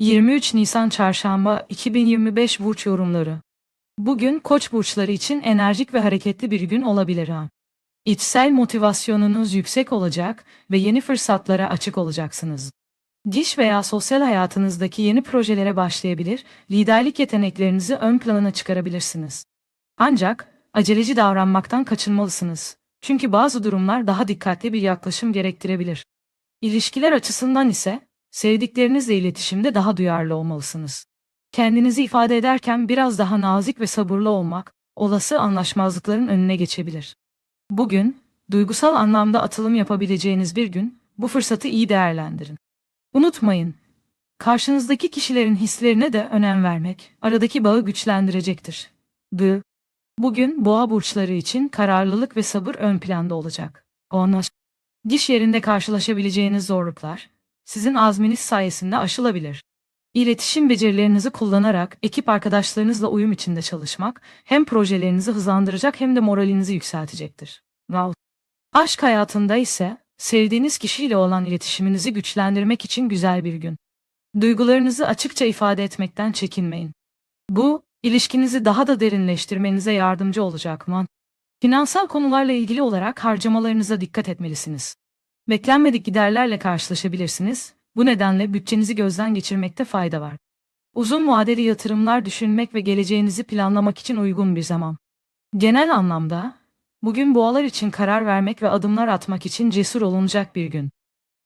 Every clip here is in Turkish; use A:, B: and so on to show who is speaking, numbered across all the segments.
A: 23 Nisan Çarşamba 2025 burç yorumları. Bugün Koç burçları için enerjik ve hareketli bir gün olabilir. İçsel motivasyonunuz yüksek olacak ve yeni fırsatlara açık olacaksınız. Diş veya sosyal hayatınızdaki yeni projelere başlayabilir, liderlik yeteneklerinizi ön plana çıkarabilirsiniz. Ancak aceleci davranmaktan kaçınmalısınız. Çünkü bazı durumlar daha dikkatli bir yaklaşım gerektirebilir. İlişkiler açısından ise sevdiklerinizle iletişimde daha duyarlı olmalısınız. Kendinizi ifade ederken biraz daha nazik ve sabırlı olmak, olası anlaşmazlıkların önüne geçebilir. Bugün, duygusal anlamda atılım yapabileceğiniz bir gün, bu fırsatı iyi değerlendirin. Unutmayın, karşınızdaki kişilerin hislerine de önem vermek, aradaki bağı güçlendirecektir. D. Bugün boğa burçları için kararlılık ve sabır ön planda olacak. Onlaş. Diş yerinde karşılaşabileceğiniz zorluklar, sizin azminiz sayesinde aşılabilir. İletişim becerilerinizi kullanarak ekip arkadaşlarınızla uyum içinde çalışmak hem projelerinizi hızlandıracak hem de moralinizi yükseltecektir. Wow. Aşk hayatında ise sevdiğiniz kişiyle olan iletişiminizi güçlendirmek için güzel bir gün. Duygularınızı açıkça ifade etmekten çekinmeyin. Bu, ilişkinizi daha da derinleştirmenize yardımcı olacak mı? Finansal konularla ilgili olarak harcamalarınıza dikkat etmelisiniz. Beklenmedik giderlerle karşılaşabilirsiniz. Bu nedenle bütçenizi gözden geçirmekte fayda var. Uzun vadeli yatırımlar düşünmek ve geleceğinizi planlamak için uygun bir zaman. Genel anlamda, bugün boğalar için karar vermek ve adımlar atmak için cesur olunacak bir gün.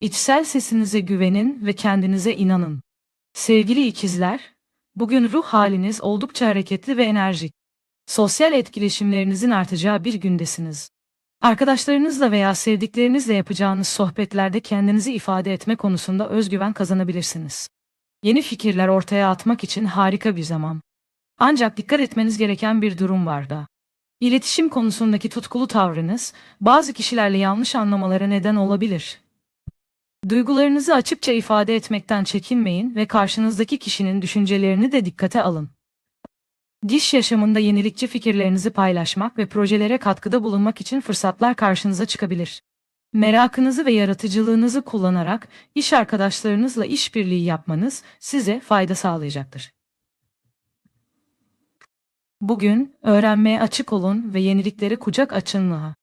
A: İçsel sesinize güvenin ve kendinize inanın. Sevgili ikizler, bugün ruh haliniz oldukça hareketli ve enerjik. Sosyal etkileşimlerinizin artacağı bir gündesiniz. Arkadaşlarınızla veya sevdiklerinizle yapacağınız sohbetlerde kendinizi ifade etme konusunda özgüven kazanabilirsiniz. Yeni fikirler ortaya atmak için harika bir zaman. Ancak dikkat etmeniz gereken bir durum var da. İletişim konusundaki tutkulu tavrınız bazı kişilerle yanlış anlamalara neden olabilir. Duygularınızı açıkça ifade etmekten çekinmeyin ve karşınızdaki kişinin düşüncelerini de dikkate alın. Diş yaşamında yenilikçi fikirlerinizi paylaşmak ve projelere katkıda bulunmak için fırsatlar karşınıza çıkabilir. Merakınızı ve yaratıcılığınızı kullanarak iş arkadaşlarınızla işbirliği yapmanız size fayda sağlayacaktır. Bugün öğrenmeye açık olun ve yeniliklere kucak açın mı?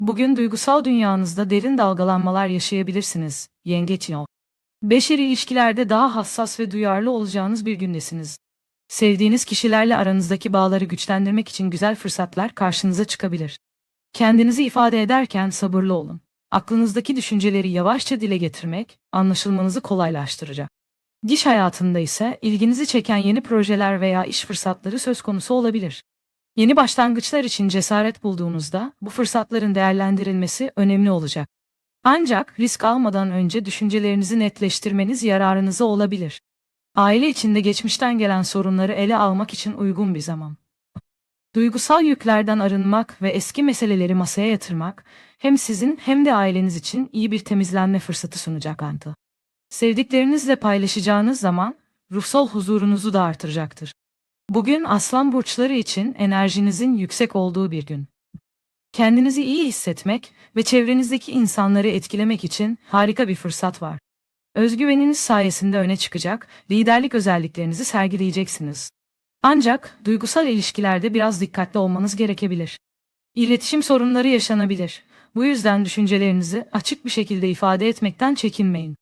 A: Bugün duygusal dünyanızda derin dalgalanmalar yaşayabilirsiniz. Yengeç yol. Beşeri ilişkilerde daha hassas ve duyarlı olacağınız bir gündesiniz. Sevdiğiniz kişilerle aranızdaki bağları güçlendirmek için güzel fırsatlar karşınıza çıkabilir. Kendinizi ifade ederken sabırlı olun. Aklınızdaki düşünceleri yavaşça dile getirmek, anlaşılmanızı kolaylaştıracak. Diş hayatında ise ilginizi çeken yeni projeler veya iş fırsatları söz konusu olabilir. Yeni başlangıçlar için cesaret bulduğunuzda bu fırsatların değerlendirilmesi önemli olacak. Ancak risk almadan önce düşüncelerinizi netleştirmeniz yararınıza olabilir. Aile içinde geçmişten gelen sorunları ele almak için uygun bir zaman. Duygusal yüklerden arınmak ve eski meseleleri masaya yatırmak hem sizin hem de aileniz için iyi bir temizlenme fırsatı sunacak antı. Sevdiklerinizle paylaşacağınız zaman ruhsal huzurunuzu da artıracaktır. Bugün aslan burçları için enerjinizin yüksek olduğu bir gün. Kendinizi iyi hissetmek ve çevrenizdeki insanları etkilemek için harika bir fırsat var. Özgüveniniz sayesinde öne çıkacak, liderlik özelliklerinizi sergileyeceksiniz. Ancak duygusal ilişkilerde biraz dikkatli olmanız gerekebilir. İletişim sorunları yaşanabilir. Bu yüzden düşüncelerinizi açık bir şekilde ifade etmekten çekinmeyin.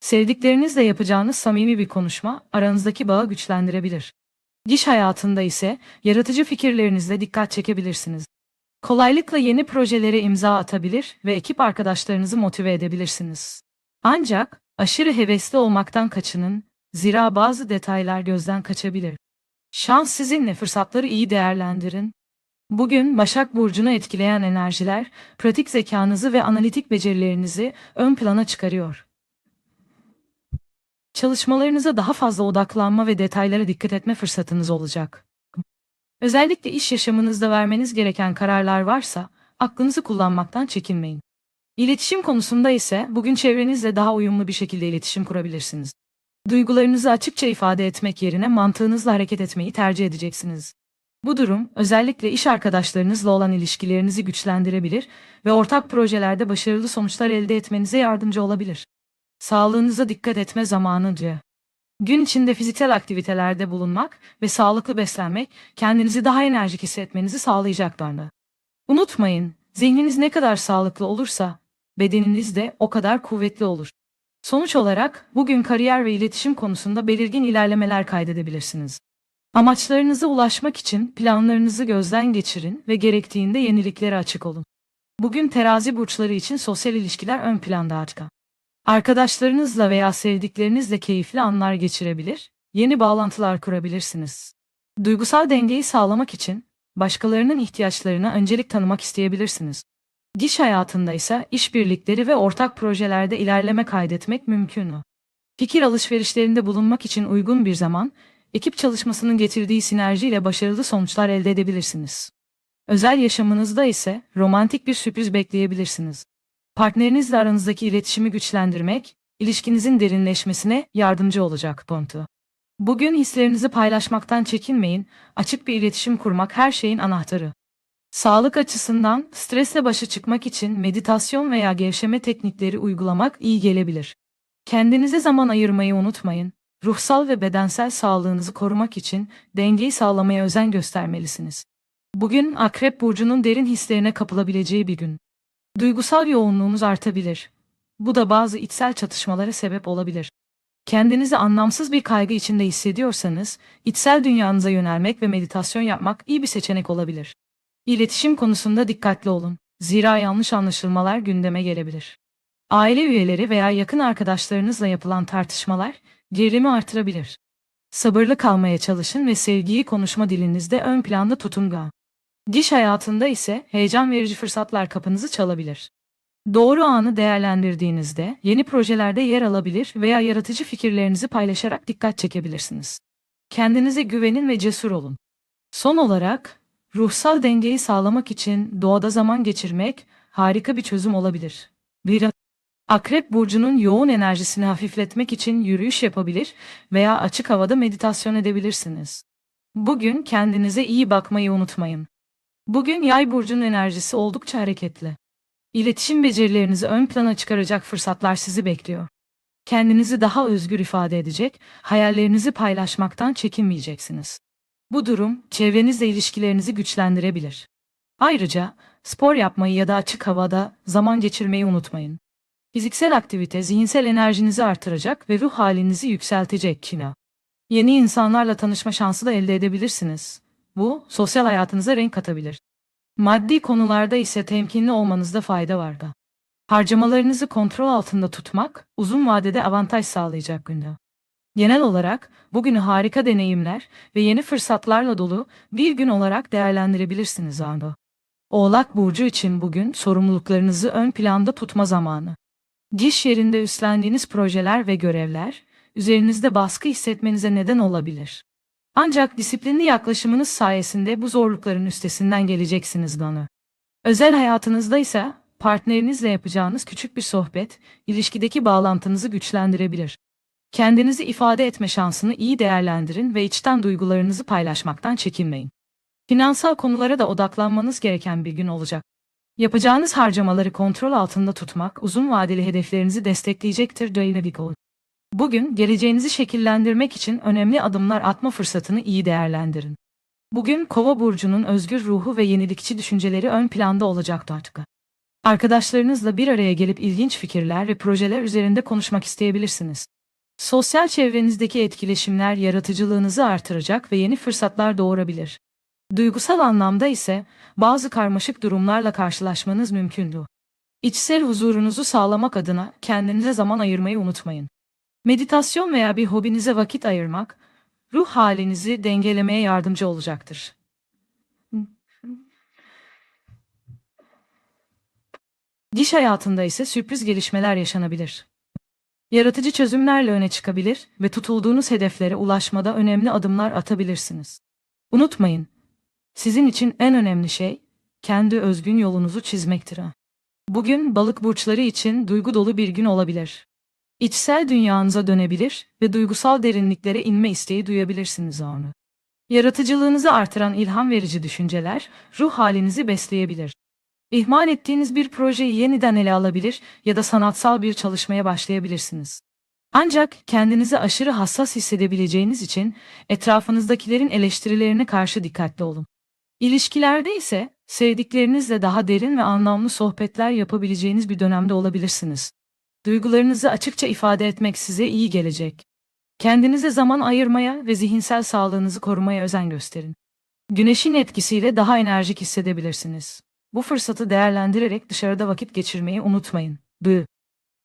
A: Sevdiklerinizle yapacağınız samimi bir konuşma aranızdaki bağı güçlendirebilir. Diş hayatında ise yaratıcı fikirlerinizle dikkat çekebilirsiniz. Kolaylıkla yeni projelere imza atabilir ve ekip arkadaşlarınızı motive edebilirsiniz. Ancak aşırı hevesli olmaktan kaçının, zira bazı detaylar gözden kaçabilir. Şans sizinle fırsatları iyi değerlendirin. Bugün Başak Burcu'nu etkileyen enerjiler, pratik zekanızı ve analitik becerilerinizi ön plana çıkarıyor. Çalışmalarınıza daha fazla odaklanma ve detaylara dikkat etme fırsatınız olacak. Özellikle iş yaşamınızda vermeniz gereken kararlar varsa, aklınızı kullanmaktan çekinmeyin. İletişim konusunda ise bugün çevrenizle daha uyumlu bir şekilde iletişim kurabilirsiniz. Duygularınızı açıkça ifade etmek yerine mantığınızla hareket etmeyi tercih edeceksiniz. Bu durum özellikle iş arkadaşlarınızla olan ilişkilerinizi güçlendirebilir ve ortak projelerde başarılı sonuçlar elde etmenize yardımcı olabilir. Sağlığınıza dikkat etme zamanı diye. Gün içinde fiziksel aktivitelerde bulunmak ve sağlıklı beslenmek kendinizi daha enerjik hissetmenizi sağlayacaklardır. Unutmayın, zihniniz ne kadar sağlıklı olursa bedeniniz de o kadar kuvvetli olur. Sonuç olarak bugün kariyer ve iletişim konusunda belirgin ilerlemeler kaydedebilirsiniz. Amaçlarınıza ulaşmak için planlarınızı gözden geçirin ve gerektiğinde yeniliklere açık olun. Bugün terazi burçları için sosyal ilişkiler ön planda artık. Arkadaşlarınızla veya sevdiklerinizle keyifli anlar geçirebilir, yeni bağlantılar kurabilirsiniz. Duygusal dengeyi sağlamak için başkalarının ihtiyaçlarına öncelik tanımak isteyebilirsiniz. Diş hayatında ise işbirlikleri ve ortak projelerde ilerleme kaydetmek mümkün mü? Fikir alışverişlerinde bulunmak için uygun bir zaman, ekip çalışmasının getirdiği sinerjiyle başarılı sonuçlar elde edebilirsiniz. Özel yaşamınızda ise romantik bir sürpriz bekleyebilirsiniz. Partnerinizle aranızdaki iletişimi güçlendirmek, ilişkinizin derinleşmesine yardımcı olacak Pontu. Bugün hislerinizi paylaşmaktan çekinmeyin, açık bir iletişim kurmak her şeyin anahtarı. Sağlık açısından stresle başa çıkmak için meditasyon veya gevşeme teknikleri uygulamak iyi gelebilir. Kendinize zaman ayırmayı unutmayın. Ruhsal ve bedensel sağlığınızı korumak için dengeyi sağlamaya özen göstermelisiniz. Bugün Akrep burcunun derin hislerine kapılabileceği bir gün. Duygusal yoğunluğunuz artabilir. Bu da bazı içsel çatışmalara sebep olabilir. Kendinizi anlamsız bir kaygı içinde hissediyorsanız, içsel dünyanıza yönelmek ve meditasyon yapmak iyi bir seçenek olabilir. İletişim konusunda dikkatli olun. Zira yanlış anlaşılmalar gündeme gelebilir. Aile üyeleri veya yakın arkadaşlarınızla yapılan tartışmalar gerilimi artırabilir. Sabırlı kalmaya çalışın ve sevgiyi konuşma dilinizde ön planda tutun. ga. Diş hayatında ise heyecan verici fırsatlar kapınızı çalabilir. Doğru anı değerlendirdiğinizde yeni projelerde yer alabilir veya yaratıcı fikirlerinizi paylaşarak dikkat çekebilirsiniz. Kendinize güvenin ve cesur olun. Son olarak, ruhsal dengeyi sağlamak için doğada zaman geçirmek harika bir çözüm olabilir. Bir Akrep burcunun yoğun enerjisini hafifletmek için yürüyüş yapabilir veya açık havada meditasyon edebilirsiniz. Bugün kendinize iyi bakmayı unutmayın. Bugün Yay burcunun enerjisi oldukça hareketli. İletişim becerilerinizi ön plana çıkaracak fırsatlar sizi bekliyor. Kendinizi daha özgür ifade edecek, hayallerinizi paylaşmaktan çekinmeyeceksiniz. Bu durum çevrenizle ilişkilerinizi güçlendirebilir. Ayrıca spor yapmayı ya da açık havada zaman geçirmeyi unutmayın. Fiziksel aktivite zihinsel enerjinizi artıracak ve ruh halinizi yükseltecek kina. Yeni insanlarla tanışma şansı da elde edebilirsiniz. Bu, sosyal hayatınıza renk katabilir. Maddi konularda ise temkinli olmanızda fayda var da. Harcamalarınızı kontrol altında tutmak, uzun vadede avantaj sağlayacak günde. Genel olarak, bugünü harika deneyimler ve yeni fırsatlarla dolu bir gün olarak değerlendirebilirsiniz anda. Oğlak Burcu için bugün sorumluluklarınızı ön planda tutma zamanı. Diş yerinde üstlendiğiniz projeler ve görevler, üzerinizde baskı hissetmenize neden olabilir. Ancak disiplinli yaklaşımınız sayesinde bu zorlukların üstesinden geleceksiniz Donu. Özel hayatınızda ise partnerinizle yapacağınız küçük bir sohbet, ilişkideki bağlantınızı güçlendirebilir. Kendinizi ifade etme şansını iyi değerlendirin ve içten duygularınızı paylaşmaktan çekinmeyin. Finansal konulara da odaklanmanız gereken bir gün olacak. Yapacağınız harcamaları kontrol altında tutmak uzun vadeli hedeflerinizi destekleyecektir. Dynamic olun. Bugün geleceğinizi şekillendirmek için önemli adımlar atma fırsatını iyi değerlendirin. Bugün Kova burcunun özgür ruhu ve yenilikçi düşünceleri ön planda olacaktı artık. Arkadaşlarınızla bir araya gelip ilginç fikirler ve projeler üzerinde konuşmak isteyebilirsiniz. Sosyal çevrenizdeki etkileşimler yaratıcılığınızı artıracak ve yeni fırsatlar doğurabilir. Duygusal anlamda ise bazı karmaşık durumlarla karşılaşmanız mümkündü. İçsel huzurunuzu sağlamak adına kendinize zaman ayırmayı unutmayın. Meditasyon veya bir hobinize vakit ayırmak, ruh halinizi dengelemeye yardımcı olacaktır. Diş hayatında ise sürpriz gelişmeler yaşanabilir. Yaratıcı çözümlerle öne çıkabilir ve tutulduğunuz hedeflere ulaşmada önemli adımlar atabilirsiniz. Unutmayın, sizin için en önemli şey kendi özgün yolunuzu çizmektir. Bugün balık burçları için duygu dolu bir gün olabilir. İçsel dünyanıza dönebilir ve duygusal derinliklere inme isteği duyabilirsiniz onu. Yaratıcılığınızı artıran ilham verici düşünceler ruh halinizi besleyebilir. İhmal ettiğiniz bir projeyi yeniden ele alabilir ya da sanatsal bir çalışmaya başlayabilirsiniz. Ancak kendinizi aşırı hassas hissedebileceğiniz için etrafınızdakilerin eleştirilerine karşı dikkatli olun. İlişkilerde ise sevdiklerinizle daha derin ve anlamlı sohbetler yapabileceğiniz bir dönemde olabilirsiniz. Duygularınızı açıkça ifade etmek size iyi gelecek. Kendinize zaman ayırmaya ve zihinsel sağlığınızı korumaya özen gösterin. Güneşin etkisiyle daha enerjik hissedebilirsiniz. Bu fırsatı değerlendirerek dışarıda vakit geçirmeyi unutmayın. B.